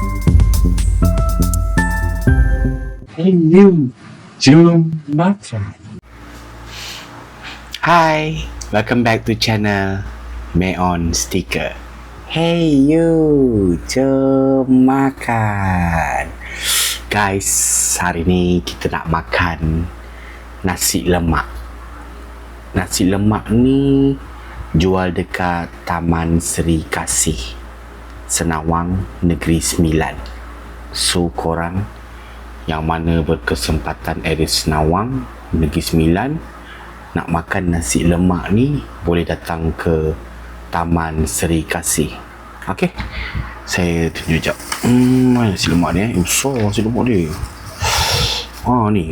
Hey you, makan. Hi, welcome back to channel Meon Sticker. Hey you, jom makan. Guys, hari ni kita nak makan nasi lemak. Nasi lemak ni jual dekat Taman Seri Kasih, Senawang, Negeri Sembilan. So, korang yang mana berkesempatan area Senawang, Negeri Sembilan, nak makan nasi lemak ni boleh datang ke Taman Seri Kasih. Okey. Saya tunjuk jap. Hmm, nasi lemak ni eh? Besar nasi lemak dia. Ah ni.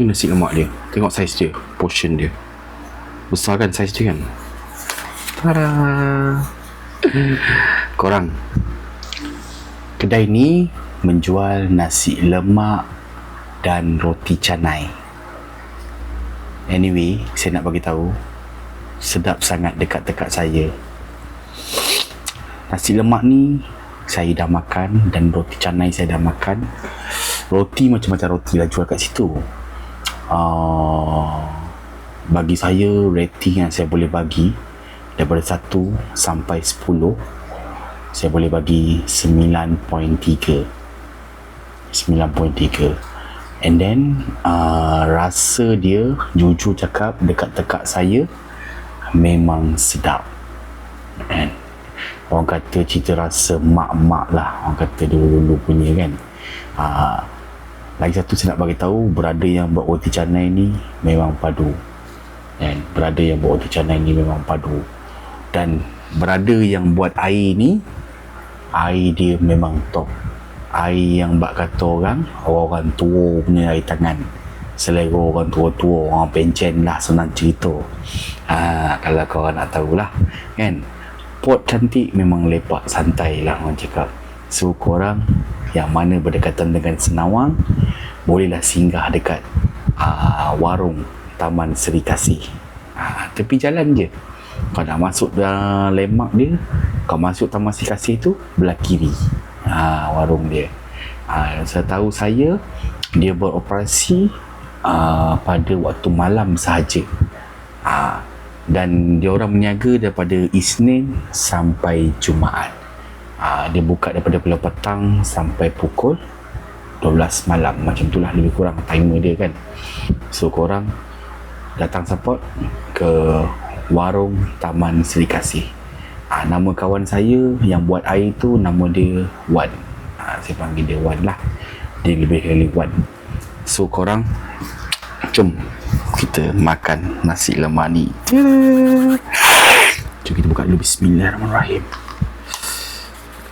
Ni nasi lemak dia. Tengok saiz dia, portion dia. Besar kan saiz dia kan? Tada. Korang. Kedai ni menjual nasi lemak dan roti canai. Anyway, saya nak bagi tahu sedap sangat dekat-dekat saya. Nasi lemak ni saya dah makan dan roti canai saya dah makan. Roti macam-macam roti lah jual kat situ. Uh, bagi saya rating yang saya boleh bagi daripada 1 sampai 10 saya boleh bagi 9.3 9.3 and then uh, rasa dia jujur cakap dekat-dekat saya memang sedap. And orang kata cerita rasa mak-mak lah. Orang kata dulu-dulu punya kan. Uh, lagi satu saya nak bagi tahu berada yang buat roti canai ni memang padu. Dan berada yang buat roti canai ni memang padu dan berada yang buat air ni air dia memang top. Air yang bak kata orang orang tua punya air tangan. Selera orang tua-tua orang pencen lah senang cerita. Ha, kalau korang nak tahulah kan? Pot cantik memang lepak santai lah orang cakap. So korang yang mana berdekatan dengan Senawang bolehlah singgah dekat uh, warung Taman Seri Kasih. Uh, tepi jalan je kau nak masuk dalam lemak dia kau masuk Taman Seri Kasih tu belah kiri. Uh, warung dia. Uh, saya tahu saya dia beroperasi uh, pada waktu malam sahaja. Uh, dan dia orang meniaga daripada Isnin sampai Jumaat. Uh, dia buka daripada pukul petang sampai pukul 12 malam. Macam itulah lebih kurang timer dia kan. So korang datang support ke warung Taman Seri Kasih. Uh, nama kawan saya yang buat air tu nama dia Wan. Uh, saya panggil dia Wan lah. Dia lebih kali Wan. So korang jom kita makan nasi lemak ni jom kita buka dulu. Bismillahirrahmanirrahim.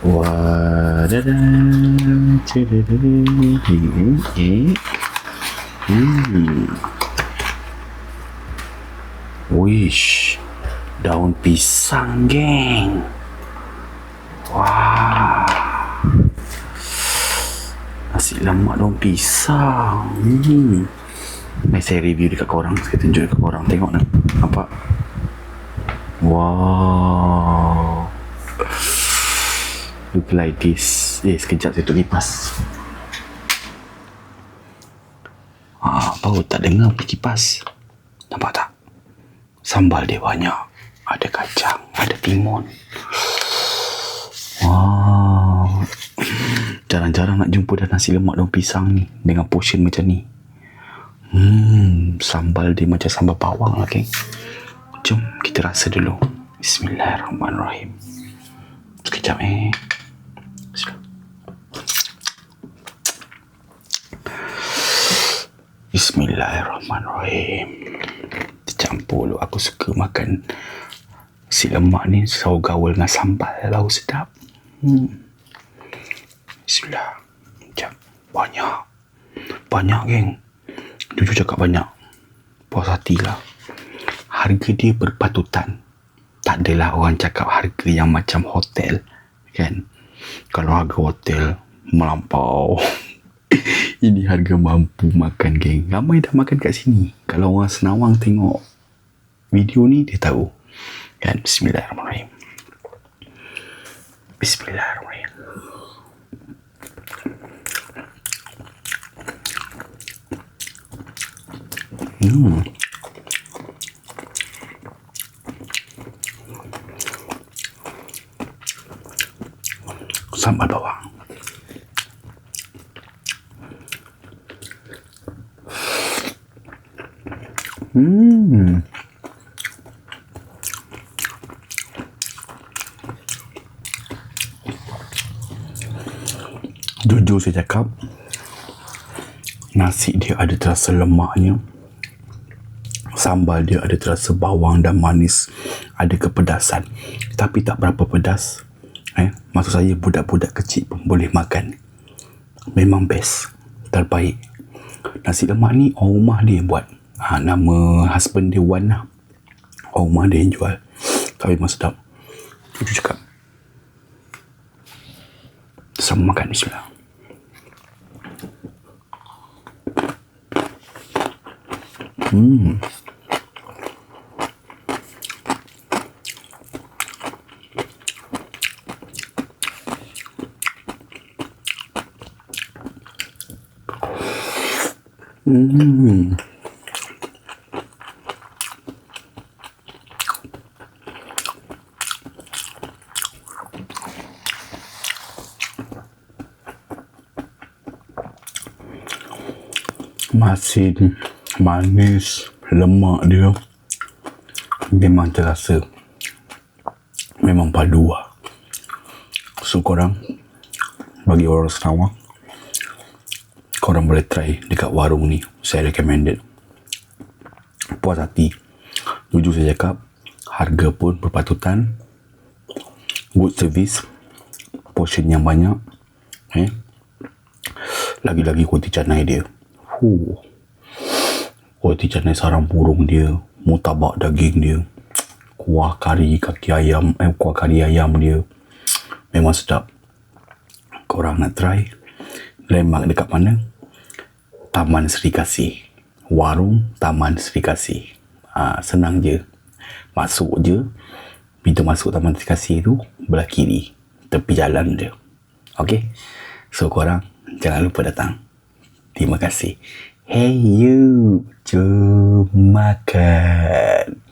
Wah, da da Hmm. Wish, daun pisang, geng. Wah, nasi lemak daun pisang. Hmm. Ni saya review dekat korang, saya tunjuk dekat korang. Tengok nak, nampak? Wow look like this eh sekejap saya tutup kipas ah, bau tak dengar kipas nampak tak sambal dia banyak. Ada kacang ada timun. Wow jarang-jarang nak jumpa dah nasi lemak daun pisang ni dengan portion macam ni. Hmm sambal dia macam sambal bawang lah okay? jom kita rasa dulu. Bismillahirrahmanirrahim. Sekejap eh Bismillahirrahmanirrahim. Tercampur dulu. Aku suka makan si lemak ni sawo gaul dengan sambal lau sedap. Hmm. Bismillah. Sekejap. Banyak. Banyak, geng. Jujur cakap banyak. Puas hati lah. Harga dia berpatutan. Tak adalah orang cakap harga yang macam hotel. Kan? Kalau harga hotel melampau. Ini harga mampu makan geng. Ramai dah makan kat sini. Kalau orang senawang tengok video ni, dia tahu. Kan? Bismillahirrahmanirrahim. Bismillahirrahmanirrahim. Hmm. Sambal bawang. Hmm. Jujur saya cakap Nasi dia ada terasa lemaknya. Sambal dia ada terasa bawang dan manis. Ada kepedasan. Tapi tak berapa pedas eh, Maksud saya budak-budak kecil pun boleh makan. Memang best. Terbaik. Nasi lemak ni orang rumah dia buat ha, Nama husband dia Wan lah Orang rumah dia yang jual Tapi memang sedap Jujur cakap Sama makan bismillah Hmm. Hmm. Masin manis lemak dia. Memang terasa. Memang padu lah so korang bagi orang Sarawak korang boleh try dekat warung ni. Saya recommended. Puas hati. Jujur saya cakap harga pun berpatutan. Good service. Portion yang banyak. Eh? Lagi-lagi kuati canai dia Huh. Roti canai sarang burung dia, mutabak daging dia, kuah kari kaki ayam, eh, kuah kari ayam dia. Memang sedap. Korang nak try? Lemak dekat mana? Taman Seri Kasih. Warung Taman Seri Kasih. Ha, senang je. Masuk je. Pintu masuk Taman Seri Kasih tu, belah kiri. Tepi jalan dia. Okay? So, korang jangan lupa datang. Terima kasih. Hey you, jom makan.